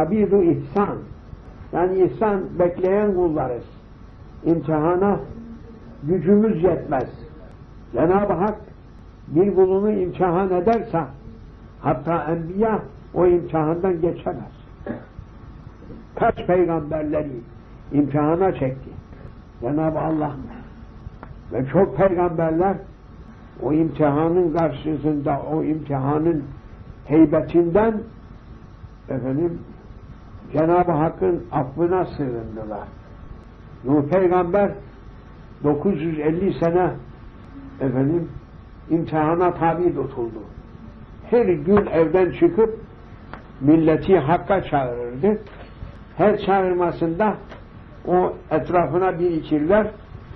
abidu ihsan. Yani ihsan bekleyen kullarız. İmtihana gücümüz yetmez. Cenab-ı Hak bir kulunu imtihan ederse hatta enbiya o imtihandan geçemez. Kaç peygamberleri imtihana çekti. Cenab-ı Allah ve çok peygamberler o imtihanın karşısında o imtihanın heybetinden efendim Cenab-ı Hakk'ın affına sığındılar. Nuh peygamber 950 sene efendim imtihana tabi tutuldu. Her gün evden çıkıp milleti hakka çağırırdı. Her çağırmasında o etrafına birikirler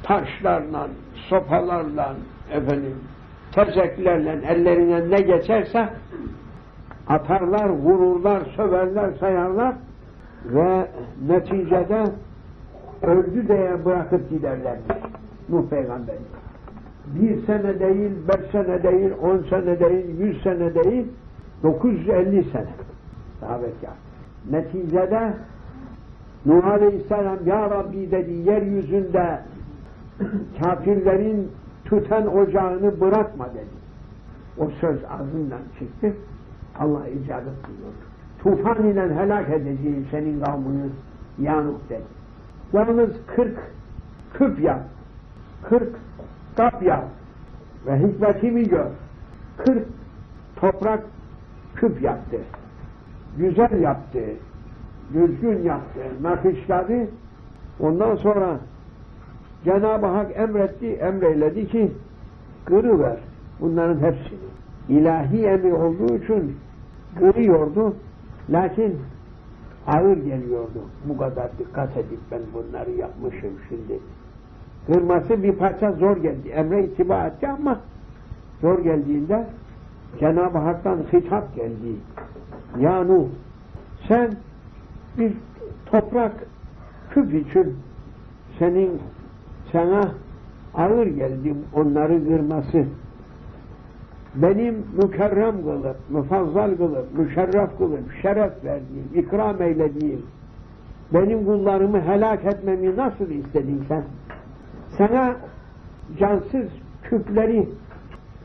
taşlarla, sopalarla, efendim, tezeklerle ellerine ne geçerse atarlar, vururlar, söverler, sayarlar ve neticede öldü diye bırakıp giderlermiş Nuh Peygamber. Bir sene değil, beş sene değil, on sene değil, yüz sene değil, 950 sene davetkar. Neticede Nuh Aleyhisselam Ya Rabbi dedi yeryüzünde kafirlerin tüten ocağını bırakma dedi. O söz ağzından çıktı. Allah icabet buyurdu. Tufan ile helak edeceğim senin kavmini yanık dedi. Yalnız kırk küp yap, kırk kap yap ve hikmetimi gör. Kırk toprak küp yaptı. Güzel yaptı. Düzgün yaptı. Nakışladı. Ondan sonra Cenab-ı Hak emretti, emreyledi ki kırıver bunların hepsini. İlahi emir olduğu için kırıyordu. Lakin ağır geliyordu. Bu kadar dikkat edip ben bunları yapmışım şimdi. Kırması bir parça zor geldi. Emre itiba etti ama zor geldiğinde Cenab-ı Hak'tan hitap geldi. Ya sen bir toprak küp için senin sana ağır geldi onları kırması. Benim mükerrem kılıp, müfazzal kılıp, müşerref kılıp, şeref verdiğim, ikram eylediğim, benim kullarımı helak etmemi nasıl istedin sen? Sana cansız küpleri,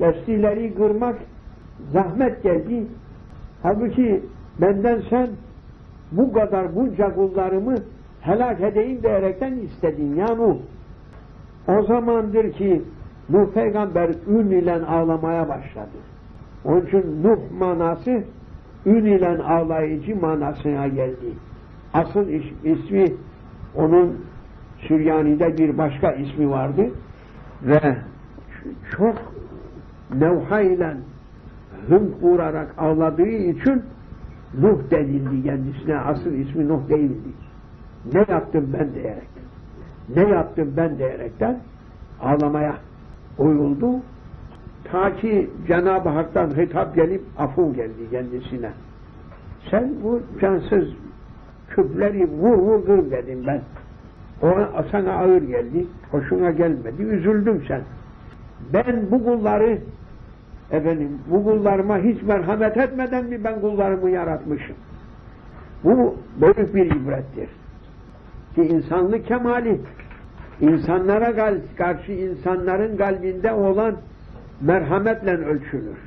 vesileri kırmak zahmet geldi. Halbuki benden sen bu kadar bunca kullarımı helak edeyim diyerekten istedin ya. O zamandır ki Nuh peygamber ün ile ağlamaya başladı. Onun için Nuh manası ün ile ağlayıcı manasına geldi. Asıl is ismi onun Süryani'de bir başka ismi vardı ve çok nevha ile hınk vurarak ağladığı için Nuh denildi kendisine. Asıl ismi Nuh değildi. Ne yaptım ben diyerek. Ne yaptım ben diyerekten ağlamaya uyuldu. Ta ki Cenab-ı Hak'tan hitap gelip afu geldi kendisine. Sen bu cansız küpleri vur vur kır dedim ben. Ona sana ağır geldi, hoşuna gelmedi, üzüldüm sen. Ben bu kulları efendim bu kullarıma hiç merhamet etmeden mi ben kullarımı yaratmışım? Bu büyük bir ibrettir. Ki insanlık kemali insanlara karşı insanların kalbinde olan merhametle ölçülür.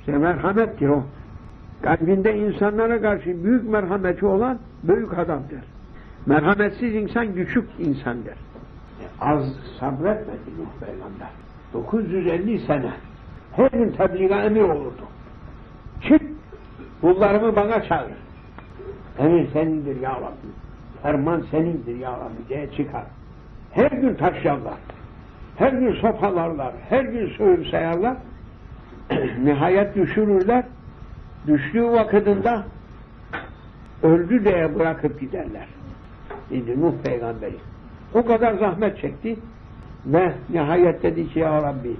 İşte merhamettir o. Kalbinde insanlara karşı büyük merhameti olan büyük adamdır. Merhametsiz insan küçük insandır. Az sabretmedi Nuh Peygamber. 950 sene her gün tebliğe emir olurdu. Çık, kullarımı bana çağır. Emir senindir ya Rabbi. Ferman senindir ya Rabbi diye çıkar. Her gün taşlarlar. Her gün sopalarlar. Her gün söğür sayarlar. Nihayet düşürürler. Düştüğü vakitinde öldü diye bırakıp giderler. Şimdi Nuh peygamberi. O kadar zahmet çekti ve nihayet dedi ki ya Rabbi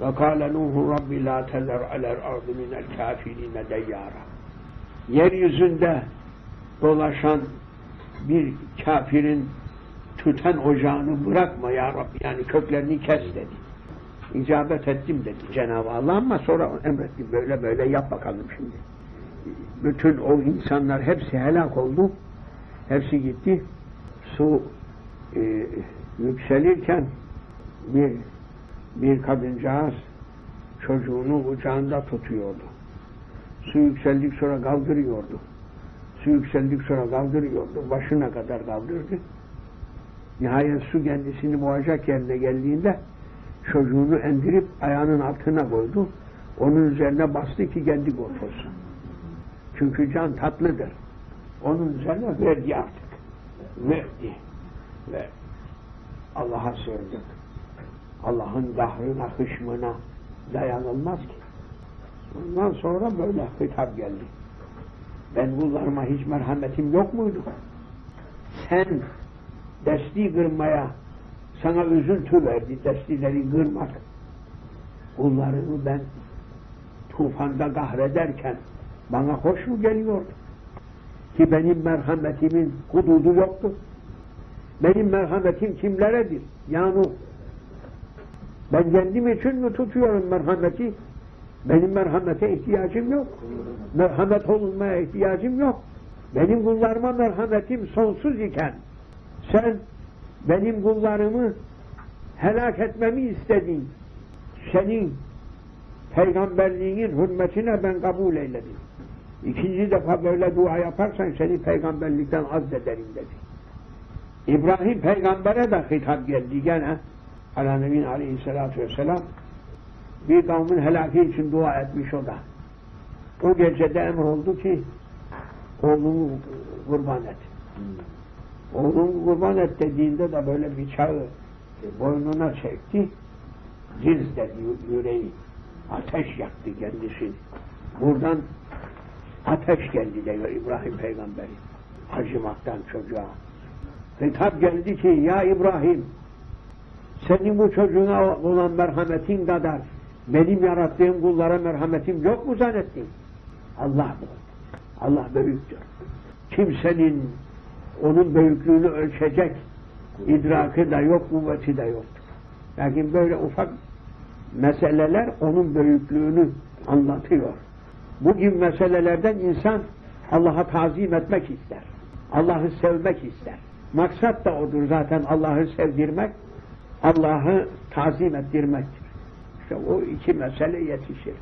ve kâle Nuhu Rabbi la tezer alel ardı minel kafirine deyyara yeryüzünde dolaşan bir kafirin tüten ocağını bırakma ya Rabbi yani köklerini kes dedi. İcabet ettim dedi Cenab-ı Allah ama sonra emretti böyle böyle yap bakalım şimdi. bütün o insanlar hepsi helak oldu. Hepsi gitti. Su e, yükselirken bir bir kadıncağız çocuğunu kucağında tutuyordu. Su yükseldik sonra kaldırıyordu. Su yükseldik sonra kaldırıyordu. Başına kadar kaldırdı. Nihayet su kendisini boğacak yerine geldiğinde çocuğunu endirip ayağının altına koydu. Onun üzerine bastı ki kendi kurtulsun. Çünkü can tatlıdır. Onun üzerine verdi artık. Verdi. Ve Allah'a sığındık. Allah'ın kahrına, hışmına dayanılmaz ki. Ondan sonra böyle hitap geldi. Ben kullarıma hiç merhametim yok muydu? Sen desti kırmaya sana üzüntü verdi, destileri kırmak. Kullarımı ben tufanda kahrederken bana hoş mu geliyordu? Ki benim merhametimin hududu yoktu. Benim merhametim kimleredir? Yani ben kendim için mi tutuyorum merhameti? Benim merhamete ihtiyacım yok. Merhamet olunmaya ihtiyacım yok. Benim kullarıma merhametim sonsuz iken sen benim kullarımı helak etmemi istedin. Senin peygamberliğinin hürmetine ben kabul eyledim. İkinci defa böyle dua yaparsan seni peygamberlikten azdederim dedi. İbrahim peygambere de hitap geldi gene. Ala Nebin aleyhissalatü vesselam bir kavmin helaki için dua etmiş o da. O gecede emroldu ki oğlunu kurban et. Oğlunu kurban et dediğinde de böyle bıçağı boynuna çekti. Ciz dedi yüreği. Ateş yaktı kendisini. Buradan ateş geldi diyor İbrahim peygamberi. Acımaktan çocuğa. Hitap geldi ki ya İbrahim senin bu çocuğuna olan merhametin kadar benim yarattığım kullara merhametim yok mu zannettin? Allah bu. Allah büyüktür. Kimsenin onun büyüklüğünü ölçecek idraki de yok, kuvveti de yoktur. Lakin böyle ufak meseleler onun büyüklüğünü anlatıyor. Bu gibi meselelerden insan Allah'a tazim etmek ister. Allah'ı sevmek ister. Maksat da odur zaten Allah'ı sevdirmek, Allah'ı tazim ettirmektir. İşte o iki mesele yetişir.